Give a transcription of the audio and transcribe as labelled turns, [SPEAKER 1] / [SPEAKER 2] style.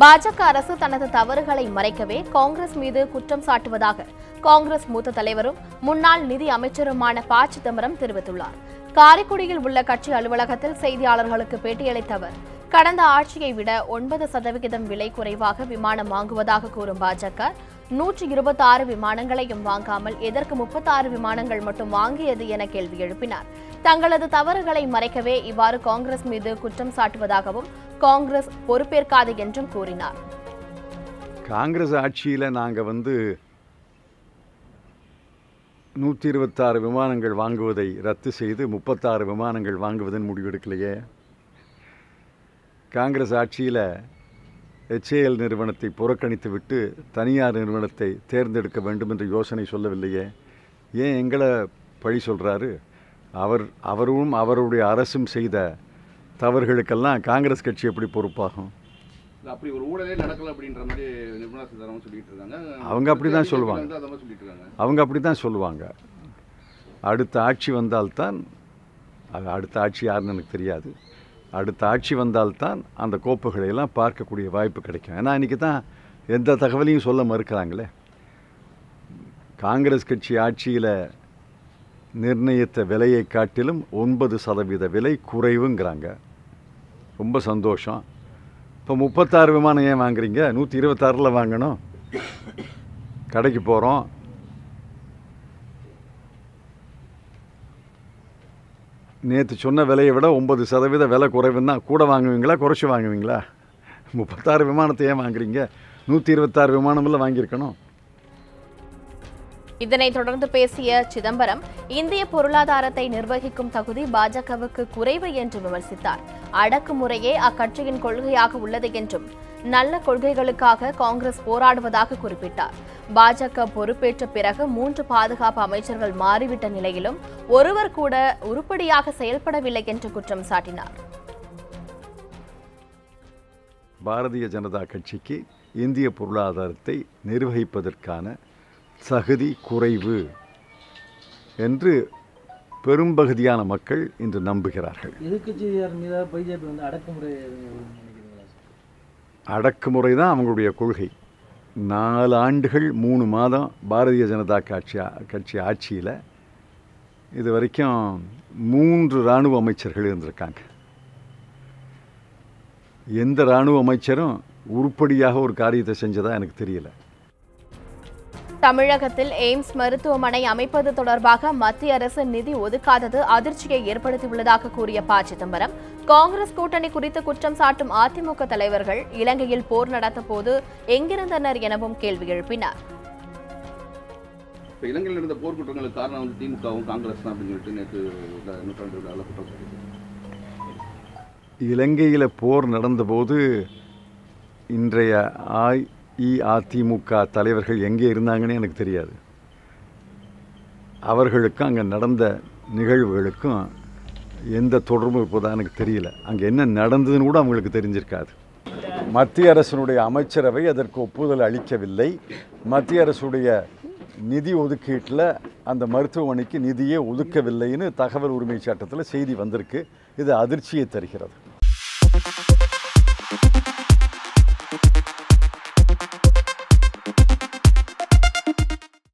[SPEAKER 1] பாஜக அரசு தனது தவறுகளை மறைக்கவே காங்கிரஸ் மீது குற்றம் சாட்டுவதாக காங்கிரஸ் மூத்த தலைவரும் முன்னாள் நிதி அமைச்சருமான ப. சிதம்பரம் தெரிவித்துள்ளார். காரைக்குடியில் உள்ள கட்சி அலுவலகத்தில் செய்தியாளர்களுக்கு பேட்டியளித்த அவர் கடந்த ஆட்சியை விட ஒன்பது சதவிகிதம் விலை குறைவாக விமானம் வாங்குவதாக கூறும் பாஜக நூற்றி இருபத்தாறு விமானங்களையும் வாங்காமல் எதற்கு முப்பத்தாறு விமானங்கள் மட்டும் வாங்கியது என கேள்வி எழுப்பினார். தங்களது தவறுகளை மறைக்கவே இவ்வாறு காங்கிரஸ் மீது குற்றம் சாட்டுவதாகவும் காங்கிரஸ் பொறுப்பேற்காது என்றும் கூறினார்.
[SPEAKER 2] காங்கிரஸ் ஆட்சியில் நாங்கள் வந்து நூற்றி இருபத்தாறு விமானங்கள் வாங்குவதை ரத்து செய்து முப்பத்தாறு விமானங்கள் வாங்குவதன் முடிவெடுக்கலையே? காங்கிரஸ் ஆட்சியில் HAL நிறுவனத்தை புறக்கணித்து விட்டு தனியார் நிறுவனத்தை தேர்ந்தெடுக்க வேண்டும் என்று யோசனை சொல்லவில்லையே. ஏன் எங்களை பழி சொல்கிறாரு அவர் அவரும் அவருடைய அரசும் செய்த தவறுகளுக்கெல்லாம் காங்கிரஸ் கட்சி எப்படி பொறுப்பாகும்?
[SPEAKER 3] அப்படி ஒரு ஊழலே நடக்கல அப்படின்ற மாதிரி நிர்மலா சீதாராமன் சொல்லிட்டு இருக்காங்க.
[SPEAKER 2] அவங்க சொல்லுவாங்க.
[SPEAKER 3] மாதிரி சொல்லிட்டு இருக்காங்க.
[SPEAKER 2] அவங்க அப்படி தான் சொல்லுவாங்க. அடுத்த ஆட்சி வந்தால்தான் அது அடுத்த ஆட்சி யாருன்னு எனக்கு தெரியாது. அடுத்த ஆட்சி வந்தால்தான் அந்த கோப்புகளையெல்லாம் பார்க்கக்கூடிய வாய்ப்பு கிடைக்கும். ஏன்னா இன்றைக்கி தான் எந்த தகவலையும் சொல்ல மறுக்கிறாங்களே. காங்கிரஸ் கட்சி ஆட்சியில் நிர்ணயித்த விலையை காட்டிலும் ஒன்பது சதவீத விலை குறைவுங்கிறாங்க. ரொம்ப சந்தோஷம். இப்போ முப்பத்தாறு விமானம் ஏன் வாங்குறீங்க? நூற்றி இருபத்தாறில் வாங்கணும். கடைக்கு போகிறோம் நேற்று சொன்ன விலையை விட ஒன்பது சதவீத விலை குறைவுன்னா கூட வாங்குவீங்களா குறைச்சி வாங்குவீங்களா? முப்பத்தாறு விமானத்தை ஏன் வாங்குறீங்க? நூற்றி இருபத்தாறு விமானமில் வாங்கியிருக்கணும்.
[SPEAKER 1] இதனைத் தொடர்ந்து பேசிய சிதம்பரம் இந்திய பொருளாதாரத்தை நிர்வகிக்கும் தகுதி பாஜகவுக்கு குறைவு என்று விமர்சித்தார். அடக்குமுறையே அக்கட்சியின் கொள்கையாக உள்ளது என்றும் நல்ல கொள்கைகளுக்காக காங்கிரஸ் போராடுவதாக குறிப்பிட்டார். பாஜக பொறுப்பேற்ற பிறகு மூன்று பாதுகாப்பு அமைச்சர்கள் மாறிவிட்ட நிலையிலும் ஒருவர் கூட உருப்படியாக செயல்படவில்லை என்று குற்றம் சாட்டினார்.
[SPEAKER 2] பாரதிய ஜனதா கட்சிக்கு இந்திய பொருளாதாரத்தை நிர்வகிப்பதற்கான தகுதி குறைவு என்று பெரும்பகுதியான மக்கள் இன்று நம்புகிறார்கள்.
[SPEAKER 4] எதிர்க்கட்சியார் மீதாக பிஜேபி வந்து அடக்குமுறை
[SPEAKER 2] அடக்குமுறை தான் அவங்களுடைய கொள்கை. நாலு ஆண்டுகள் மூணு மாதம் பாரதிய ஜனதா கட்சி கட்சி ஆட்சியில் இது வரைக்கும் மூன்று இராணுவ அமைச்சர்கள் இருந்திருக்காங்க. எந்த இராணுவ அமைச்சரும் உருப்படியாக ஒரு காரியத்தை செஞ்சதாக எனக்கு தெரியலை.
[SPEAKER 1] தமிழகத்தில் எய்ம்ஸ் மருத்துவமனை அமைப்பது தொடர்பாக மத்திய அரசு நிதி ஒதுக்காதது அதிர்ச்சியை ஏற்படுத்தியுள்ளதாக கூறிய ப. சிதம்பரம். காங்கிரஸ் கூட்டணி குறித்து குற்றம் சாட்டும் அதிமுக தலைவர்கள் இலங்கையில் போர் நடத்த போது எங்கிருந்தனர் எனவும் கேள்வி எழுப்பினார்.
[SPEAKER 3] இலங்கையில் இருந்த போர்க்குற்றங்களுக்கு காரணம் வந்து திமுகவும் காங்கிரஸ் தான் அப்படின்னு சொல்லிட்டு நேற்று உள்ள நூற்றாண்டு விழாவில் குற்றம் சாட்டியிருக்காங்க.
[SPEAKER 2] இலங்கையில் போர் நடந்தபோது இன்றைய அஇஅதிமுக தலைவர்கள் எங்கே இருந்தாங்கன்னு எனக்கு தெரியாது. அவர்களுக்கும் அங்கே நடந்த நிகழ்வுகளுக்கும் எந்த தொடர்பும் இப்போதான் எனக்கு தெரியல. அங்கே என்ன நடந்ததுன்னு கூட அவங்களுக்கு தெரிஞ்சிருக்காது. மத்திய அரசினுடைய அமைச்சரவை அதற்கு ஒப்புதல் அளிக்கவில்லை. மத்திய அரசுடைய நிதி ஒதுக்கீட்டில் அந்த மருத்துவமனைக்கு நிதியே ஒதுக்கவில்லைன்னு தகவல் உரிமை சட்டத்தில் செய்தி வந்திருக்கு. இது அதிர்ச்சியை தருகிறது.